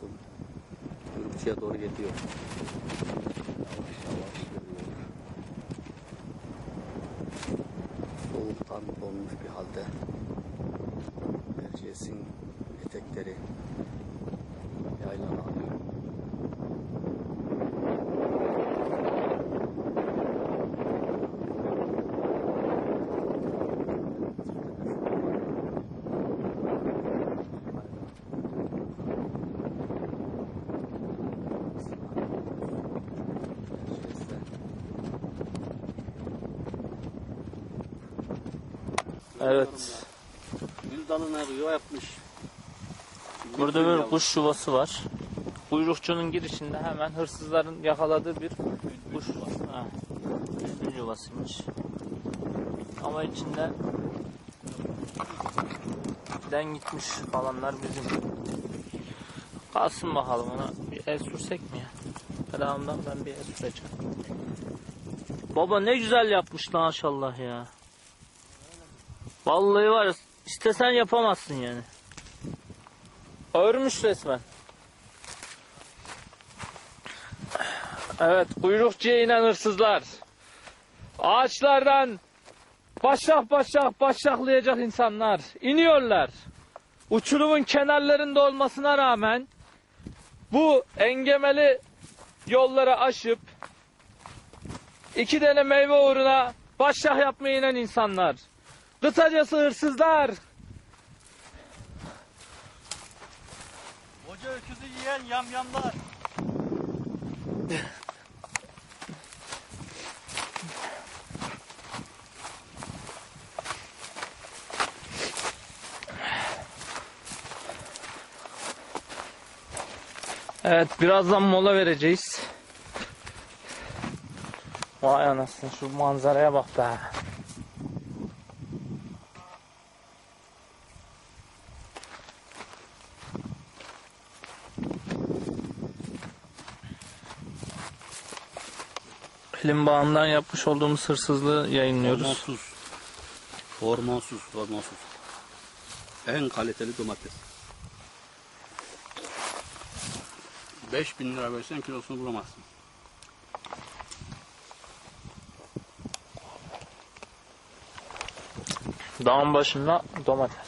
nasıl kuyrukçuya doğru gidiyor. Yavaş yavaş yürüyor. Soğuktan donmuş bir halde. Erciyes'in etekleri Evet. Gül dalına yuva yapmış. Burada bir kuş yuvası var. Kuyrukçunun girişinde hemen hırsızların yakaladığı bir kuş yuvası. Ha. Yuvasıymış. Ama içinde den gitmiş kalanlar bizim. Kalsın bakalım ona bir el sürsek mi ya? Selamdan ben bir el süreceğim. Baba ne güzel yapmış maşallah ya. Vallahi var istesen yapamazsın yani. Örmüş resmen. Evet, kuyrukçuya inen hırsızlar. Ağaçlardan başak başak başaklayacak insanlar iniyorlar. Uçurumun kenarlarında olmasına rağmen bu engemeli yolları aşıp iki tane meyve uğruna başak yapmaya inen insanlar. Kısacası hırsızlar. Koca öküzü yiyen yamyamlar. Evet birazdan mola vereceğiz. Vay anasını şu manzaraya bak be. Elim bağından yapmış olduğumuz hırsızlığı yayınlıyoruz. Hormonsuz. Hormonsuz, hormonsuz. En kaliteli domates. 5000 lira versen kilosunu bulamazsın. Dağın başında domates.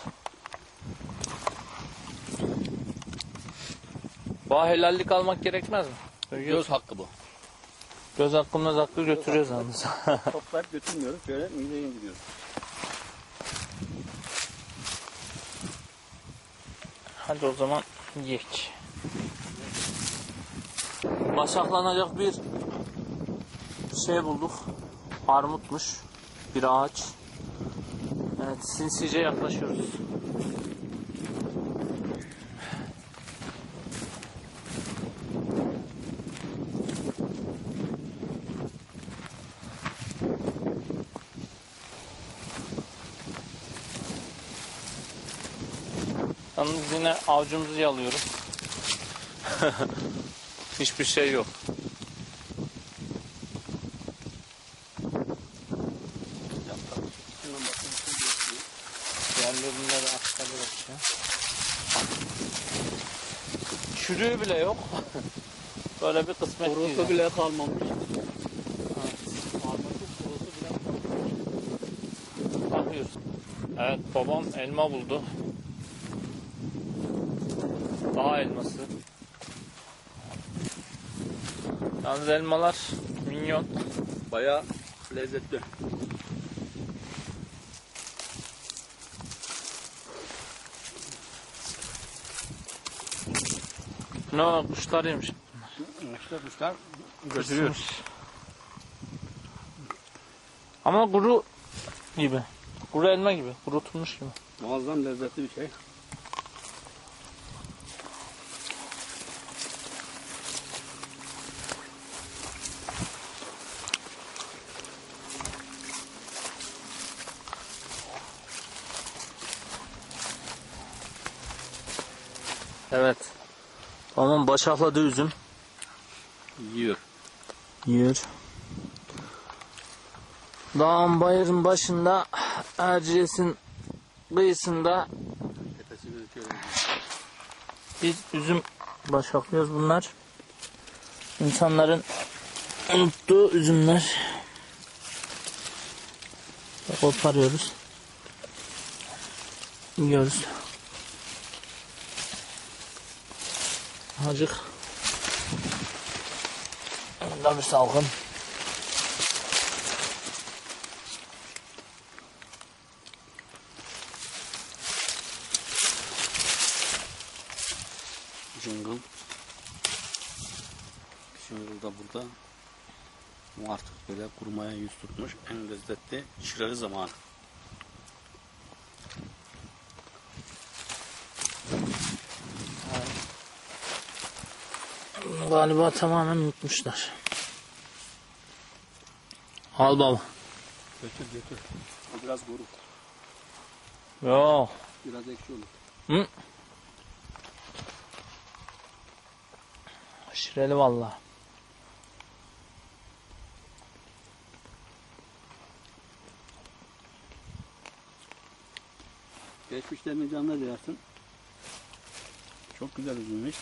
Bağ helallik almak gerekmez mi? Göz hakkı bu. Göz hakkımız hakkı götürüyoruz yalnız. Toplayıp götürmüyoruz. Şöyle mideye indiriyoruz. Hadi o zaman geç. Başaklanacak bir şey bulduk. Armutmuş. Bir ağaç. Evet sinsice yaklaşıyoruz. Yalnız yine avcumuzu yalıyoruz. Hiçbir şey yok. Diğerlerinde de aşağıda bakıyor. Çürüğü bile yok. Böyle bir kısmet değil. Kurusu bile kalmamış. Evet babam elma buldu. Daha elması. Yalnız elmalar minyon. Bayağı lezzetli. Ne o, kuşlar yemiş. İşte kuşlar götürüyor. Ama kuru gibi. Kuru elma gibi. Kurutulmuş gibi. Muazzam lezzetli bir şey. Evet. Babam başakladı üzüm. Yiyor. Yiyor. Dağın bayırın başında Erciyes'in kıyısında bir üzüm Başaklıyoruz bunlar. İnsanların unuttuğu üzümler. Koparıyoruz. Yiyoruz. Acık. Bunda bir salgın. Cıngıl. Cıngıl da burada. Bu artık böyle kurumaya yüz tutmuş en lezzetli şireli zamanı. Galiba tamamen unutmuşlar. Al baba. Götür götür. O biraz kuru. Yok. Biraz ekşi olur. Hı? Şireli valla. Geçmişlerini canına diyorsun. Çok güzel üzülmüş.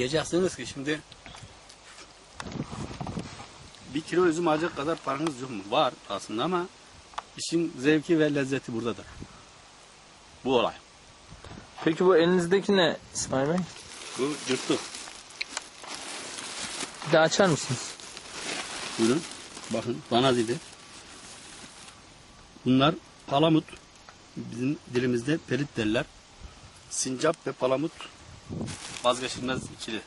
Diyeceksiniz ki şimdi bir kilo üzüm alacak kadar paranız yok mu? Var aslında ama işin zevki ve lezzeti buradadır. Bu olay. Peki bu elinizdeki ne İsmail Bey? Bu cırtı. Bir daha açar mısınız? Buyurun. Bakın bana dili. Bunlar palamut. Bizim dilimizde pelit derler. Sincap ve palamut vazgeçilmez ikili.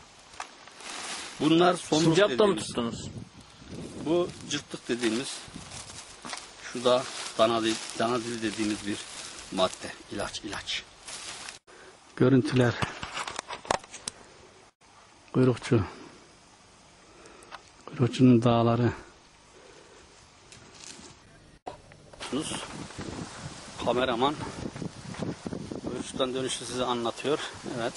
Bunlar somruk Sincap da mı dediğimiz. tuttunuz? Bu cırtlık dediğimiz şu da dana dil, dana dil dediğimiz bir madde. ilaç ilaç. Görüntüler. Kuyrukçu. Kuyrukçunun dağları. Sus. Kameraman Kuyrukçudan dönüşü size anlatıyor. Evet.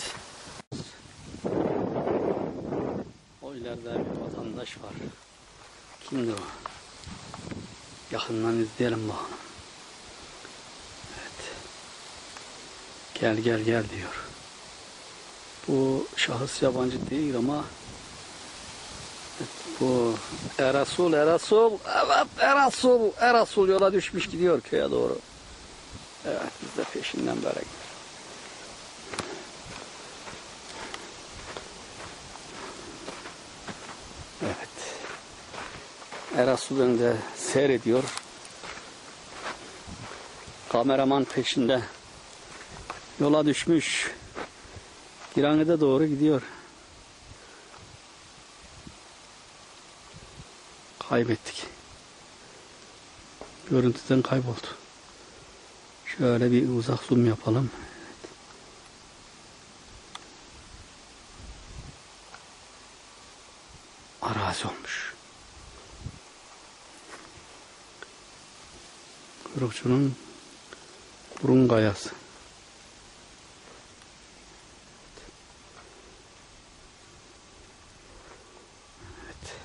İleride bir vatandaş var. Kimdi o? Yakından izleyelim bakalım. Evet. Gel gel gel diyor. Bu şahıs yabancı değil ama evet, bu Erasul, Erasul, evet Erasul, Erasul yola düşmüş gidiyor köye doğru. Evet biz de peşinden böyle gidiyoruz. Erasul önünde seyrediyor. Kameraman peşinde. Yola düşmüş. Giranlı'da doğru gidiyor. Kaybettik. Görüntüden kayboldu. Şöyle bir uzak zoom yapalım. Arazi olmuş. Kuyrukçunun burun kayası. Evet.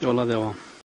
Yola devam.